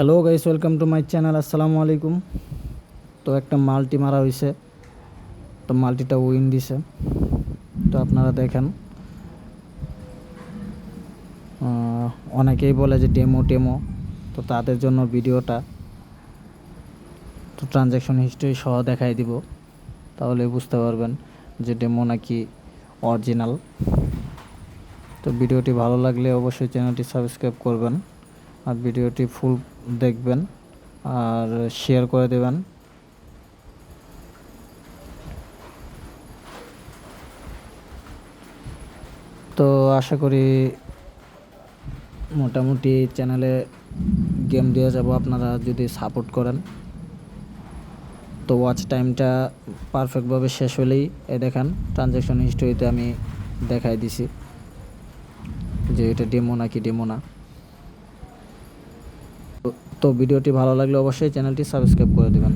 Hello guys welcome to my channel আসসালামু আলাইকুম তো একটা মাল্টি মারা হয়েছে তো মাল্টিটা উইন দিছে। তো আপনারা দেখেন। অনেকেই বলে যে ডেমো টেমো তো তাদের জন্য ভিডিওটা, তো ট্রানজ্যাকশন হিস্ট্রি সহ দেখাই দিব। তাহলে বুঝতে পারবেন যে ডেমো নাকি অরিজিনাল তো ভিডিওটি ভালো লাগলে অবশ্যই চ্যানেলটি সাবস্ক্রাইব করবেন। আর ভিডিওটি ফুল দেখবেন আর শেয়ার করে দেবেন। তো আশা করি মোটামুটি চ্যানেলে গেম দিয়ে যাব আপনারা যদি সাপোর্ট করেন। তো ওয়াচ টাইমটা পারফেক্টভাবে শেষ হলেই এ দেখেন ট্রানজ্যাকশন হিস্টোরিতে আমি দেখাই দিছি যে এটা ডেমো নাকি ডেমো না। তো ভিডিওটি ভালো লাগলে অবশ্যই চ্যানেলটি সাবস্ক্রাইব করে দেবেন।